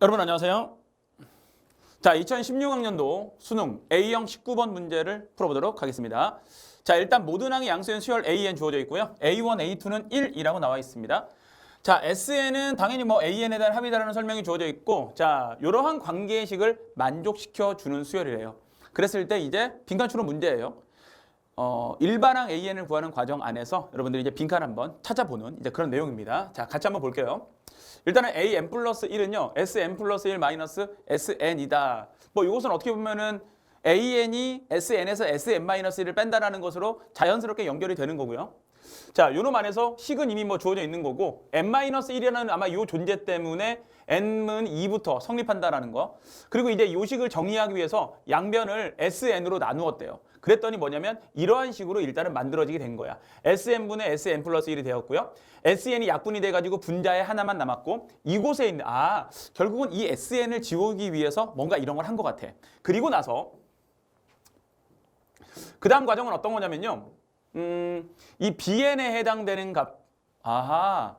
여러분 안녕하세요. 자, 2016학년도 수능 A형 19번 문제를 풀어보도록 하겠습니다. 자, 일단 모든 항의 양수는 수열 AN 주어져 있고요. A1, A2는 1이라고 나와 있습니다. 자, SN은 당연히 뭐 AN에 대한 합이다라는 설명이 주어져 있고, 자, 이러한 관계식을 만족시켜 주는 수열이래요. 그랬을 때 이제 빈칸 추론 문제예요. 어, 일반항 AN을 구하는 과정 안에서 여러분들이 이제 빈칸 한번 찾아보는 이제 그런 내용입니다. 자, 같이 한번 볼게요. 일단은 AN 플러스 1은요, SN 플러스 1 마이너스 SN이다. 뭐 이것은 어떻게 보면은 AN이 SN에서 SN 마이너스 1을 뺀다라는 것으로 자연스럽게 연결이 되는 거고요. 자, 요놈 안에서 식은 이미 뭐 주어져 있는 거고 n-1이라는 아마 요 존재 때문에 n은 2부터 성립한다라는 거. 그리고 이제 요 식을 정리하기 위해서 양변을 sn으로 나누었대요. 그랬더니 뭐냐면 이러한 식으로 일단은 만들어지게 된 거야. sn분의 sn 플러스 1이 되었고요. sn이 약분이 돼가지고 분자에 하나만 남았고 이곳에 있는 아 결국은 이 sn을 지우기 위해서 뭔가 이런 걸 한 것 같아. 그리고 나서 그 다음 과정은 어떤 거냐면요. 음, 이 bn에 해당되는 값, 아하,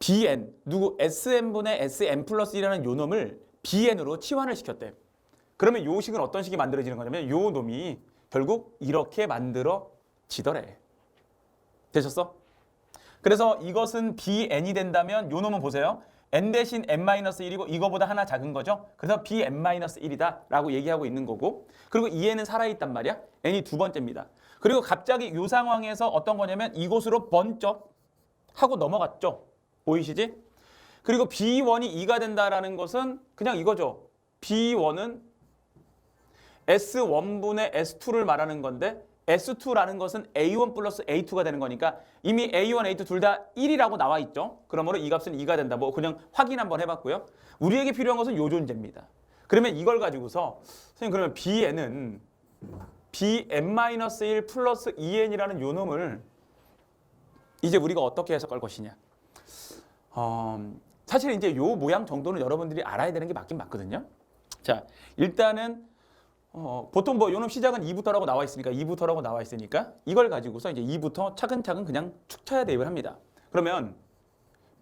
bn, 누구 sn분의 sn 플러스 1이라는 요 놈을 bn으로 치환을 시켰대. 그러면 요 식은 어떤 식이 만들어지는 거냐면 요 놈이 결국 이렇게 만들어지더래. 되셨어? 그래서 이것은 bn이 된다면 요 놈은 보세요. n 대신 n-1이고 이거보다 하나 작은 거죠. 그래서 bn-1이다 라고 얘기하고 있는 거고 그리고 2n은 살아있단 말이야. n이 두 번째입니다. 그리고 갑자기 이 상황에서 어떤 거냐면 이곳으로 번쩍 하고 넘어갔죠. 보이시지? 그리고 b1이 2가 된다라는 것은 그냥 이거죠. b1은 S1분의 S2를 말하는 건데 S2라는 것은 A1 플러스 A2가 되는 거니까 이미 A1, A2 둘 다 1이라고 나와 있죠. 그러므로 이 값은 2가 된다. 뭐 그냥 확인 한번 해봤고요. 우리에게 필요한 것은 요 존재입니다. 그러면 이걸 가지고서 선생님 그러면 Bn은 Bn-1 플러스 2n이라는 요 놈을 이제 우리가 어떻게 해석할 것이냐. 어, 사실 이제 요 모양 정도는 여러분들이 알아야 되는 게 맞긴 맞거든요. 자, 일단은 어, 보통 뭐 요놈 시작은 2부터라고 나와 있으니까 2부터라고 나와 있으니까 이걸 가지고서 이제 2부터 차근차근 그냥 축쳐야 대입을 합니다. 그러면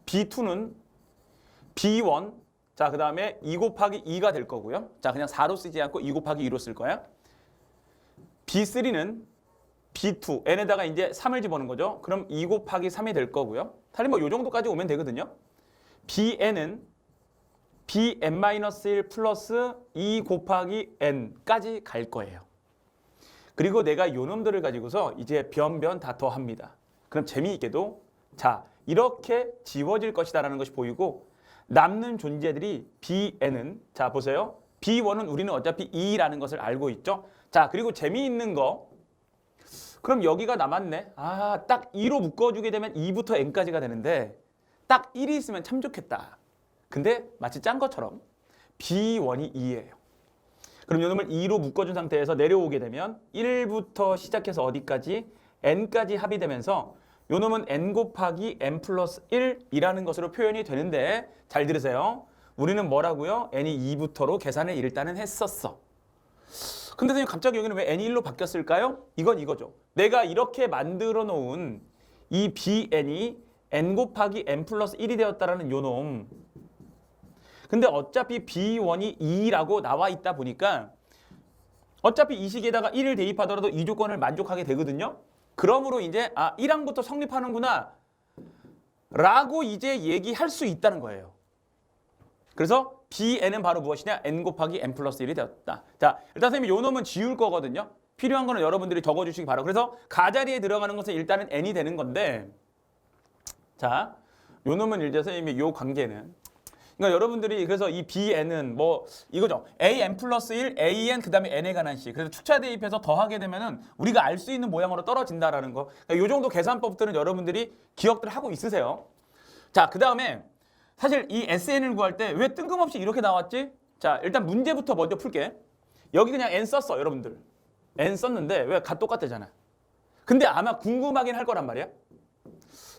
B2는 B1 자, 그다음에 2 곱하기 2가 될 거고요. 자, 그냥 4로 쓰지 않고 2 곱하기 2로 쓸 거야. B3는 B2 n에다가 이제 3을 집어넣는 거죠. 그럼 2 곱하기 3이 될 거고요. 사실 뭐요 정도까지 오면 되거든요. BN은 bn-1 플러스 2 곱하기 n까지 갈 거예요. 그리고 내가 요 놈들을 가지고서 이제 변변 다 더합니다. 그럼 재미있게도 자 이렇게 지워질 것이다 라는 것이 보이고 남는 존재들이 bn은 자 보세요. b1은 우리는 어차피 2라는 것을 알고 있죠. 자 그리고 재미있는 거 그럼 여기가 남았네. 아 딱 2로 묶어주게 되면 2부터 n까지가 되는데 딱 1이 있으면 참 좋겠다. 근데 마치 짠 것처럼 B1이 2예요. 그럼 요놈을 2로 묶어준 상태에서 내려오게 되면 1부터 시작해서 어디까지 n까지 합의되면서 요놈은 n 곱하기 n 플러스 1이라는 것으로 표현이 되는데 잘 들으세요. 우리는 뭐라고요? n이 2부터로 계산을 일단은 했었어. 근데 선생님 갑자기 여기는 왜 n이 1로 바뀌었을까요? 이건 이거죠. 내가 이렇게 만들어 놓은 이 bn이 n 곱하기 n 플러스 1이 되었다라는 요놈 근데 어차피 B1이 2라고 나와 있다 보니까 어차피 이 식에다가 1을 대입하더라도 이 조건을 만족하게 되거든요. 그러므로 이제 아 1항부터 성립하는구나 라고 이제 얘기할 수 있다는 거예요. 그래서 BN은 바로 무엇이냐? n 곱하기 n 플러스 1이 되었다. 자, 일단 선생님이 요 놈은 지울 거거든요. 필요한 거는 여러분들이 적어주시기 바라고. 그래서 가자리에 들어가는 것은 일단은 n이 되는 건데 자, 요 놈은 이제 선생님이 요 관계는 그러니까 여러분들이 그래서 이 bn은 뭐 이거죠. an 플러스 1, an 그다음에 n에 관한 식. 그래서 축차 대입해서 더하게 되면은 우리가 알 수 있는 모양으로 떨어진다라는 거. 그러니까 요 정도 계산법들은 여러분들이 기억들 하고 있으세요. 자, 그다음에 사실 이 sn을 구할 때 왜 뜬금없이 이렇게 나왔지? 자, 일단 문제부터 먼저 풀게. 여기 그냥 n 썼어, 여러분들. n 썼는데 왜 가 똑같대잖아. 근데 아마 궁금하긴 할 거란 말이야.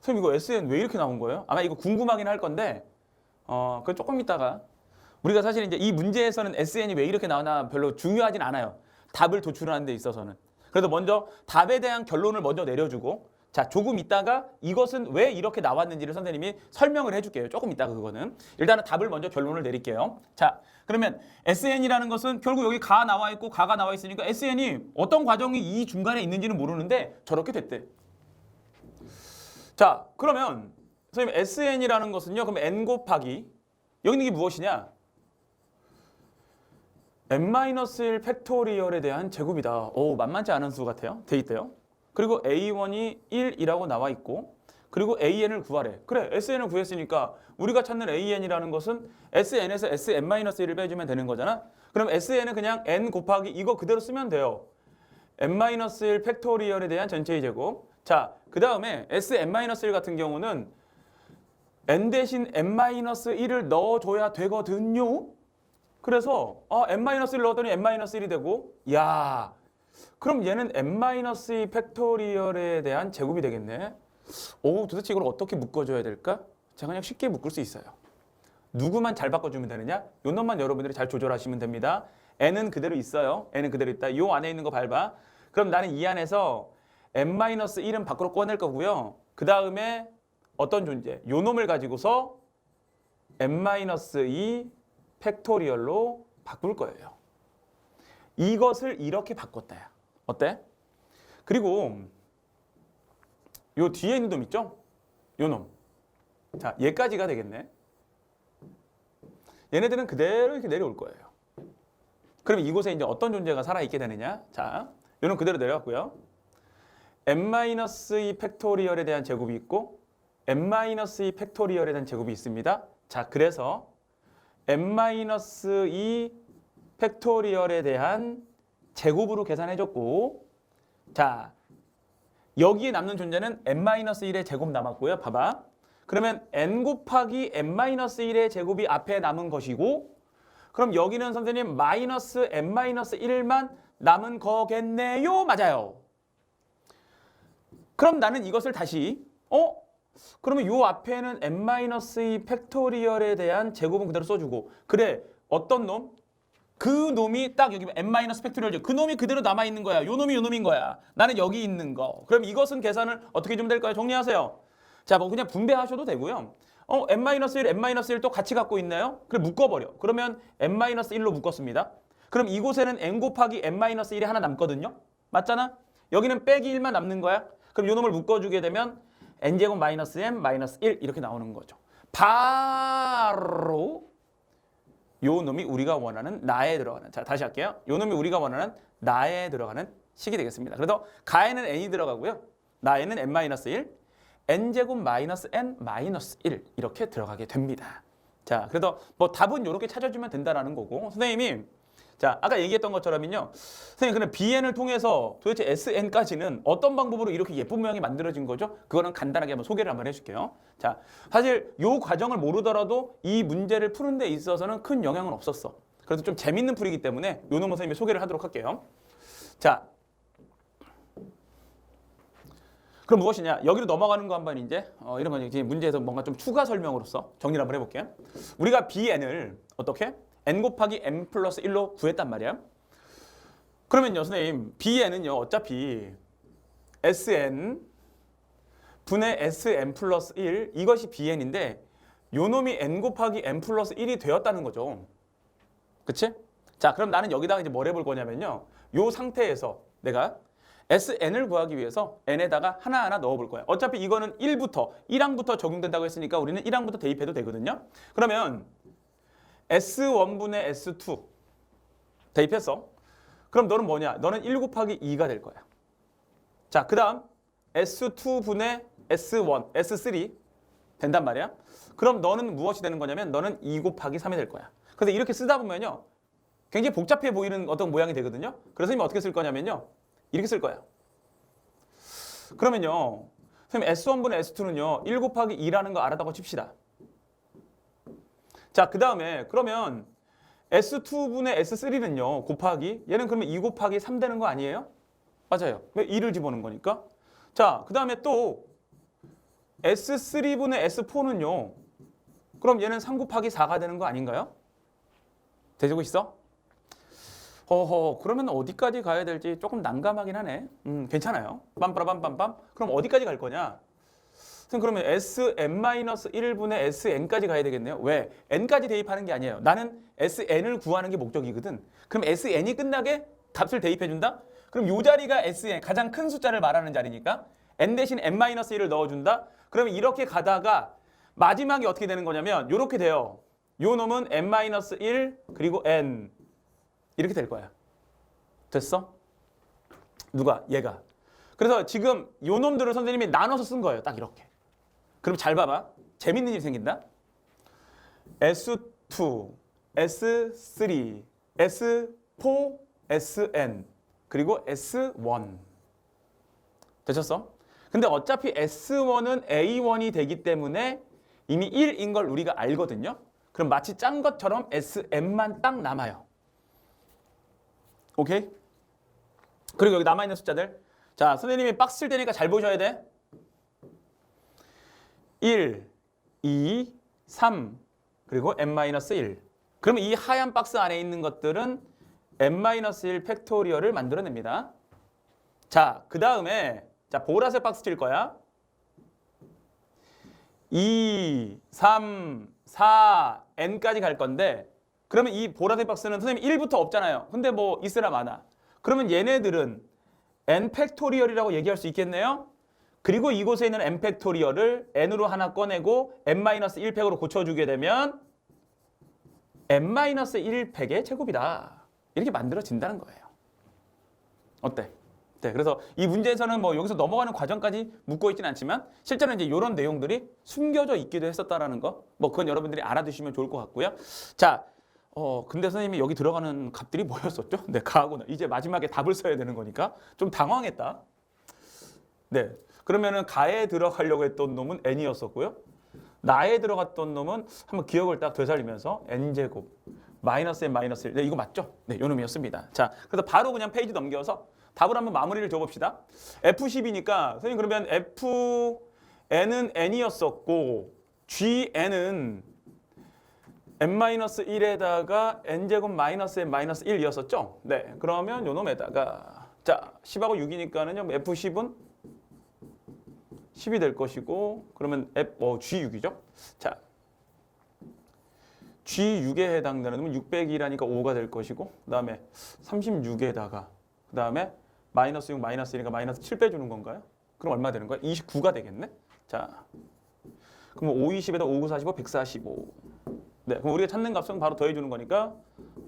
선생님 이거 SN 왜 이렇게 나온 거예요? 아마 이거 궁금하긴 할 건데 어, 그 조금 있다가 우리가 사실 이제 이 문제에서는 SN이 왜 이렇게 나오나 별로 중요하진 않아요. 답을 도출하는 데 있어서는. 그래서 먼저 답에 대한 결론을 먼저 내려주고 자, 조금 있다가 이것은 왜 이렇게 나왔는지를 선생님이 설명을 해줄게요. 조금 있다가 그거는. 일단은 답을 먼저 결론을 내릴게요. 자, 그러면 SN이라는 것은 결국 여기 가 나와 있고 가가 나와 있으니까 SN이 어떤 과정이 이 중간에 있는지는 모르는데 저렇게 됐대. 자, 그러면 선생님 SN이라는 것은요. 그럼 N 곱하기 여기 있는 게 무엇이냐? n-1 팩토리얼에 대한 제곱이다. 오, 만만치 않은 수 같아요. 돼 있대요. 그리고 a1이 1이라고 나와 있고 그리고 an을 구하래. 그래, sn을 구했으니까 우리가 찾는 an이라는 것은 sn에서 sn-1을 빼주면 되는 거잖아. 그럼 sn은 그냥 n 곱하기 이거 그대로 쓰면 돼요. n-1 팩토리얼에 대한 전체의 제곱. 자, 그 다음에 sn-1 같은 경우는 n 대신 n-1을 넣어줘야 되거든요. 그래서 어, n-1을 넣었더니 n-1이 되고 야 그럼 얘는 n-2 팩토리얼에 대한 제곱이 되겠네. 오 도대체 이걸 어떻게 묶어줘야 될까? 제가 그냥 쉽게 묶을 수 있어요. 누구만 잘 바꿔주면 되느냐? 요 놈만 여러분들이 잘 조절하시면 됩니다. n은 그대로 있어요. n은 그대로 있다. 요 안에 있는 거 밟아. 그럼 나는 이 안에서 n-1은 밖으로 꺼낼 거고요. 그 다음에 어떤 존재? 요 놈을 가지고서 n-2 팩토리얼로 바꿀 거예요. 이것을 이렇게 바꿨다야. 어때? 그리고 요 뒤에 있는 놈 있죠? 요 놈. 자, 얘까지가 되겠네. 얘네들은 그대로 이렇게 내려올 거예요. 그럼 이곳에 이제 어떤 존재가 살아있게 되느냐? 자, 요는 그대로 내려갔고요. n-2 팩토리얼에 대한 제곱이 있고 n-2 팩토리얼에 대한 제곱이 있습니다. 자, 그래서 n-2 팩토리얼에 대한 제곱으로 계산해줬고 자 여기에 남는 존재는 n-1의 제곱 남았고요. 봐봐. 그러면 n 곱하기 n-1의 제곱이 앞에 남은 것이고 그럼 여기는 선생님 마이너스 n-1만 남은 거겠네요. 맞아요. 그럼 나는 이것을 다시 어? 그러면 요 앞에는 n-2 팩토리얼에 대한 제곱은 그대로 써주고 그래 어떤 놈? 그 놈이 딱 여기 n 팩토리얼 그 놈이 그대로 남아 있는 거야. 요 놈이 요 놈인 거야. 나는 여기 있는 거. 그럼 이것은 계산을 어떻게 좀 될까요? 정리하세요. 자, 뭐 그냥 분배하셔도 되고요. 어, n-1, n-1 또 같이 갖고 있나요? 그럼 묶어버려. 그러면 n-1로 묶었습니다. 그럼 이곳에는 n 곱하기 n-1이 하나 남거든요. 맞잖아? 여기는 빼기 1만 남는 거야. 그럼 요 놈을 묶어주게 되면 n제곱 마이너스 m 마이너스 1 이렇게 나오는 거죠. 바로 요 놈이 우리가 원하는 나에 들어가는 자 다시 할게요. 요 놈이 우리가 원하는 나에 들어가는 식이 되겠습니다. 그래서 가에는 n이 들어가고요. 나에는 n-1 n제곱 마이너스 n 마이너스 1 이렇게 들어가게 됩니다. 자 그래서 뭐 답은 이렇게 찾아주면 된다라는 거고 선생님이 자 아까 얘기했던 것처럼요. 선생님 그럼 bn을 통해서 도대체 sn까지는 어떤 방법으로 이렇게 예쁜 모양이 만들어진 거죠? 그거는 간단하게 한번 소개를 한번 해줄게요. 자 사실 요 과정을 모르더라도 이 문제를 푸는 데 있어서는 큰 영향은 없었어. 그래서 좀 재밌는 풀이기 때문에 요 놈은 선생님이 소개를 하도록 할게요. 자 그럼 무엇이냐? 여기로 넘어가는 거 한번 이제 어, 이런 건 이제 문제에서 뭔가 좀 추가 설명으로서 정리를 한번 해볼게요. 우리가 bn을 어떻게 n 곱하기 n 플러스 1로 구했단 말이야. 그러면요, 선생님 bn은요 어차피 sn 분의 sn 플러스 1 이것이 bn인데 요 놈이 n 곱하기 n 플러스 1이 되었다는 거죠. 그치? 자, 그럼 나는 여기다가 이제 뭘 해볼 거냐면요. 요 상태에서 내가 SN을 구하기 위해서 N에다가 하나하나 넣어볼 거야. 어차피 이거는 1부터, 1항부터 적용된다고 했으니까 우리는 1항부터 대입해도 되거든요. 그러면 S1분의 S2 대입했어. 그럼 너는 뭐냐? 너는 1 곱하기 2가 될 거야. 자, 그 다음 S2분의 S1, S3 된단 말이야. 그럼 너는 무엇이 되는 거냐면 너는 2 곱하기 3이 될 거야. 그래서 이렇게 쓰다 보면요. 굉장히 복잡해 보이는 어떤 모양이 되거든요. 그래서 선생님 어떻게 쓸 거냐면요. 이렇게 쓸 거예요. 그러면요. 선생님 S1분의 S2는요. 1 곱하기 2라는 거 알았다고 칩시다. 자, 그 다음에 그러면 S2분의 S3는요. 곱하기 얘는 그러면 2 곱하기 3 되는 거 아니에요? 맞아요. 왜 2를 집어넣은 거니까. 자, 그 다음에 또 S3분의 S4는요. 그럼 얘는 3 곱하기 4가 되는 거 아닌가요? 되고 있어? 허허 그러면 어디까지 가야 될지 조금 난감하긴 하네. 음 괜찮아요. 빰빠라빰빰빰. 그럼 어디까지 갈 거냐? 선생님 그러면 Sn-1분의 Sn까지 가야 되겠네요. 왜? n까지 대입하는 게 아니에요. 나는 Sn을 구하는 게 목적이거든. 그럼 Sn이 끝나게 값을 대입해 준다? 그럼 요 자리가 Sn 가장 큰 숫자를 말하는 자리니까 n 대신 n-1을 넣어 준다? 그러면 이렇게 가다가 마지막이 어떻게 되는 거냐면 이렇게 돼요. 요 놈은 n-1 그리고 n 이렇게 될 거야. 됐어? 누가? 얘가. 그래서 지금 요 놈들을 선생님이 나눠서 쓴 거예요. 딱 이렇게. 그럼 잘 봐봐. 재밌는 일이 생긴다. S2, S3, S4, SN 그리고 S1 되셨어? 근데 어차피 S1은 A1이 되기 때문에 이미 1인 걸 우리가 알거든요. 그럼 마치 짠 것처럼 SM만 딱 남아요. 오케이? 그리고 여기 남아있는 숫자들. 자, 선생님이 박스 칠 테니까 잘 보셔야 돼. 1, 2, 3, 그리고 n-1. 그러면 이 하얀 박스 안에 있는 것들은 n-1 팩토리얼을 만들어냅니다. 자, 그 다음에 자 보라색 박스 칠 거야. 2, 3, 4, n까지 갈 건데 그러면 이 보라색 박스는 선생님 1부터 없잖아요. 근데 뭐 있으나 마나. 그러면 얘네들은 n 팩토리얼이라고 얘기할 수 있겠네요. 그리고 이곳에 있는 n 팩토리얼을 n으로 하나 꺼내고 n-1팩으로 고쳐주게 되면 n-1팩의 제곱이다. 이렇게 만들어진다는 거예요. 어때? 네, 그래서 이 문제에서는 뭐 여기서 넘어가는 과정까지 묻고 있지는 않지만 실제로 이제 이런 내용들이 숨겨져 있기도 했었다라는 거, 뭐 그건 여러분들이 알아두시면 좋을 것 같고요. 자, 어 근데 선생님이 여기 들어가는 값들이 뭐였었죠? 네, 가하고는 이제 마지막에 답을 써야 되는 거니까 좀 당황했다. 네, 그러면은 가에 들어가려고 했던 놈은 n이었었고요. 나에 들어갔던 놈은 한번 기억을 딱 되살리면서 n 제곱 마이너스 n 마이너스 1. 네, 이거 맞죠? 네, 요 놈이었습니다. 자, 그래서 바로 그냥 페이지 넘겨서 답을 한번 마무리를 줘봅시다. F10이니까 선생님 그러면 Fn은 n이었었고 Gn은 n-1에다가 n제곱 마이너스 n 마이너스 1이었었죠? 네, 그러면 요 놈에다가 자 10하고 6이니까는요 F10은 10이 될 것이고 그러면 F, 어, G6이죠? 자 G6에 해당되는 놈은 602라니까 5가 될 것이고 그 다음에 36에다가 그 다음에 마이너스 6 마이너스 1이니까 마이너스 7 빼주는 건가요? 그럼 얼마 되는 거야? 29가 되겠네? 자 그럼 5, 20에다 5, 9, 45, 145 네, 그럼 우리가 찾는 값은 바로 더해주는 거니까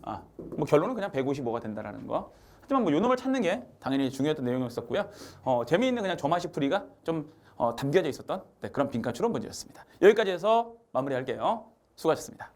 아, 뭐 결론은 그냥 155가 된다라는 거 하지만 뭐 요놈을 찾는 게 당연히 중요했던 내용이었었고요 어, 재미있는 그냥 조마식 풀이가 좀 어, 담겨져 있었던 네, 그런 빈칸 추론 문제였습니다. 여기까지 해서 마무리할게요. 수고하셨습니다